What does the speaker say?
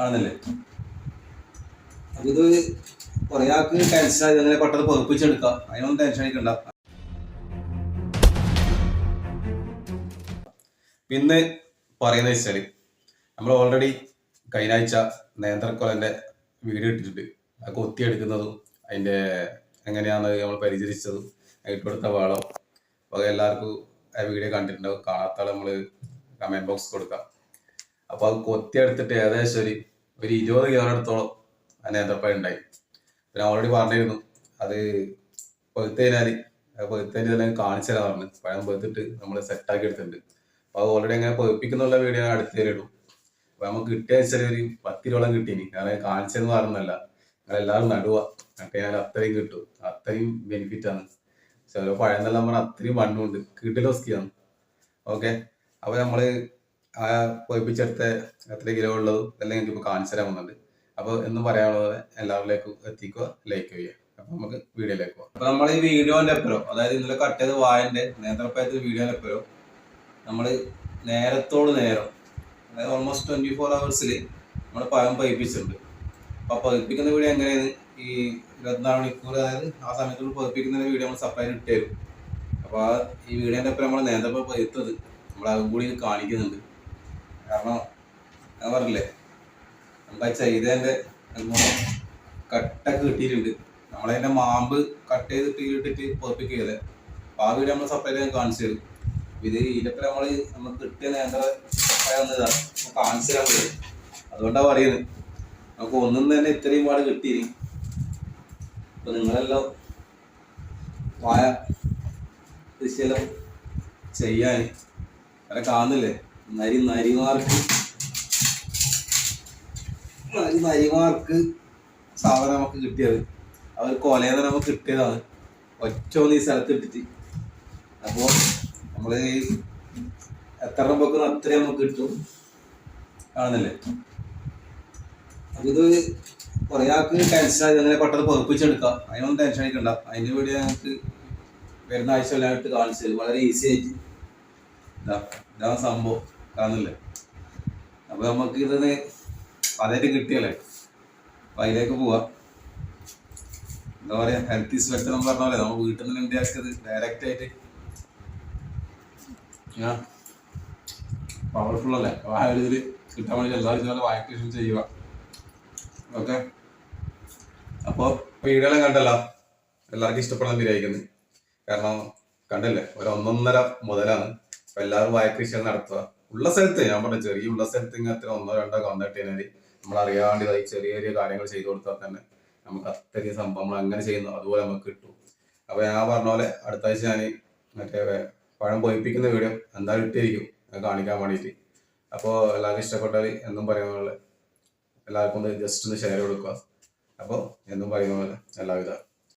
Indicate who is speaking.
Speaker 1: ആണെന്നല്ലേ അപ്പൊ ഇത് കുറെ ആൾക്ക് ടെൻഷൻ ആയി അങ്ങനെ പെട്ടെന്ന് പൊതുപ്പിച്ചെടുക്കാം അതിനൊന്നും ടെൻഷൻ അടിക്കണ്ട. പിന്നെ പറയുന്നത് വെച്ചാൽ നമ്മൾ ഓൾറെഡി കഴിഞ്ഞ ആഴ്ച നേന്ത്രക്കൊലന്റെ വീഡിയോ ഇട്ടിട്ടുണ്ട്. അത് കൊത്തിയെടുക്കുന്നതും അതിന്റെ എങ്ങനെയാണ് നമ്മൾ പരിചരിച്ചതും ഇട്ടുകൊടുത്ത കൊടുത്ത വളം അപ്പോൾ എല്ലാവർക്കും ആ വീഡിയോ കണ്ടിട്ടുണ്ടാവും. കാണാത്ത നമ്മൾ കമന്റ് ബോക്സ് കൊടുക്കാം. അപ്പൊ അത് കൊത്തിയെടുത്തിട്ട് ഏകദേശം ഒരു ഒരു ഇരുപത് കിലോ അടുത്തോളം ആ നേന്ത്രപ്പഴം ഉണ്ടായി. പിന്നെ ഓൾറെഡി പറഞ്ഞിരുന്നു അത് പെഴുത്ത് കഴിഞ്ഞാൽ ഇതെല്ലാം കാണിച്ചു തരാൻ പറഞ്ഞു. പഴം പെഴുത്തിട്ട് നമ്മൾ സെറ്റാക്കി എടുത്തിട്ടുണ്ട്. അപ്പൊ അത് ഓൾറെഡി അങ്ങനെ പെഴുപ്പിക്കുന്നുള്ള വീഡിയോ ഞാൻ അടുത്ത് ഇടും അപ്പൊ നമുക്ക് കിട്ടിയ വെച്ചാൽ ഒരു പത്ത് കിലോളം കിട്ടീനി കാരണം കാണിച്ചെന്ന് പറഞ്ഞല്ല എല്ലാവരും നടുക നട്ട് കഴിഞ്ഞാൽ അത്രയും കിട്ടും. അത്രയും ബെനിഫിറ്റ് ആണ്. ചില പഴം എന്നെല്ലാം പറഞ്ഞാൽ അത്രയും മണ്ണുണ്ട് കിട്ടില്ല സ്കിയാണ് ഓക്കെ അപ്പൊ നമ്മൾ ആ പൊയ്പ്പിച്ചെടുത്ത എത്ര കിലോ ഉള്ളത് എല്ലാം എനിക്ക് ഇപ്പോൾ കാണിച്ചു തരാൻ വന്നുണ്ട് അപ്പോൾ എന്നും പറയാനുള്ളത് എല്ലാവരിലേക്കും എത്തിക്കുക ലൈക്ക് ചെയ്യുക. അപ്പൊ നമുക്ക് വീഡിയോയിലേക്ക് പോകാം. അപ്പോൾ നമ്മൾ ഈ വീഡിയോന്റെ എപ്പോഴും അതായത് ഇന്നലെ കട്ട് ചെയ്ത വായന്റെ നേന്ത്രപ്പയത്തെ വീഡിയോന്റെ എപ്പോഴും നമ്മൾ നേരത്തോട് നേരം അതായത് ഓൾമോസ്റ്റ് ട്വന്റി ഫോർ അവേഴ്സിൽ നമ്മൾ പഴം പൈപ്പിച്ചിട്ടുണ്ട്. അപ്പോൾ പതിപ്പിക്കുന്ന വീഡിയോ എങ്ങനെയാണ്? ഈ ഇരുപത്തിനാല് മണിക്കൂർ അതായത് ആ സമയത്തുള്ള പതിപ്പിക്കുന്ന വീഡിയോ നമ്മൾ സപ്ലൈ ഇട്ട് തരും. അപ്പൊ ആ ഈ വീഡിയോന്റെ ഒപ്പം നമ്മൾ നേതൃത്വം പഴുത്തത് നമ്മൾ അതും കൂടി കാണിക്കുന്നുണ്ട്. കാരണം ഞാൻ പറഞ്ഞില്ലേ നമുക്ക് ആ ചെയ്തതിന്റെ കട്ടൊക്കെ കിട്ടിയിട്ടുണ്ട്. നമ്മളതിന്റെ മാമ്പ് കട്ട് ചെയ്ത് ചെയ്തിട്ട് പുറത്തേക്ക് ചെയ്തത് അപ്പൊ ആ വീഡിയോ നമ്മൾ സെപ്പറേറ്റ് ഞാൻ കാണിച്ചു തരും. ഇത് നമ്മൾ നമുക്ക് കിട്ടിയ നേന്ത്ര കാണിച്ചു തരാൻ പറ്റും. അതുകൊണ്ടാ പറയുന്നത് നമുക്ക് ഒന്നും തന്നെ ഇത്രയും പാട് കിട്ടി അപ്പൊ നിങ്ങളെല്ലാം വായ കൃഷിയെല്ലാം ചെയ്യാൻ അവരെ കാണുന്നില്ലേ? നരി നരിമാർക്ക്. നരി നരിമാർക്ക് സാധനം നമുക്ക് കിട്ടിയത്. അവർ കൊലയെന്ന് നമുക്ക് കിട്ടിയതാണ്. ഒറ്റ ഒന്ന് ഈ സ്ഥലത്ത് ഇട്ടിട്ട്. അപ്പോ നമ്മൾ ഈ എത്ര വെക്കുന്ന അത്രയും നമുക്ക് കിട്ടും. കാണുന്നില്ലേ ഇത് കുറെ ആൾക്ക് ടെൻഷൻ ആയി. ഇങ്ങനെ പെട്ടെന്ന് പൊതുപ്പിച്ചെടുക്കാം അതിനൊന്നും ടെൻഷൻ അടിക്കണ്ട അതിന്റെ വീഡിയോ ഞങ്ങൾക്ക് വരുന്ന ആഴ്ച എല്ലായിട്ട് കാണിച്ചു തരും. വളരെ ഈസി ആയിട്ട്. ഇതാ ഇതാണ് സംഭവം. കാണുന്നില്ലേ? അപ്പൊ നമുക്ക് ഇതിന് അതായിട്ട് കിട്ടിയല്ലേ അപ്പൊ അതിലേക്ക് പോവാം. എന്താ പറയാ ഹെൽത്ത് ഈസ് വെറ്റ് എന്ന് പറഞ്ഞ പോലെ നമ്മൾ വീട്ടിൽ നിന്ന് ഉണ്ടാക്കിയത് ഡയറക്റ്റ് ആയിട്ട്. പവർഫുൾ അല്ലേ? വായ ഇതിൽ കിട്ടാൻ വേണ്ടി എല്ലാവരും ഇതുപോലെ വായ കൃഷി ചെയ്യുക. ഓക്കെ? അപ്പോൾ വീടുകളെ കണ്ടല്ലോ? എല്ലാവർക്കും ഇഷ്ടപ്പെടാൻ വിചാരിക്കുന്നു കാരണം കണ്ടല്ലേ? ഒരു ഒന്നൊന്നര മുതലാണ്. അപ്പൊ എല്ലാവരും വായ കൃഷി നടത്തുക. ഉള്ള സ്ഥലത്ത് ഞാൻ പറഞ്ഞ ചെറിയ ഉള്ള സ്ഥലത്ത് ഇങ്ങനത്തെ ഒന്നോ രണ്ടോ വന്നിട്ട് കഴിഞ്ഞാൽ നമ്മൾ അറിയാണ്ട് ചെറിയ ചെറിയ കാര്യങ്ങൾ ചെയ്തു കൊടുത്താൽ തന്നെ നമുക്ക് അത്രയും സംഭവം നമ്മൾ അങ്ങനെ ചെയ്യുന്നു. അതുപോലെ നമുക്ക് കിട്ടും. അപ്പൊ ഞാൻ പറഞ്ഞ പോലെ അടുത്ത ആഴ്ച ഞാൻ മറ്റേ പഴം പൊയിപ്പിക്കുന്ന വീഡിയോ എന്തായാലും ഇട്ടിരിക്കും. കാണിക്കാൻ വേണ്ടിയിട്ട്. അപ്പോൾ എല്ലാവർക്കും ഇഷ്ടപ്പെട്ടാൽ എന്നും പറയുന്ന പോലെ എല്ലാവർക്കും ഒന്ന് ജസ്റ്റ് ഒന്ന് ഷെയർ കൊടുക്കുക. അപ്പോൾ എന്നും പറയുന്ന പോലെ എല്ലാവിധ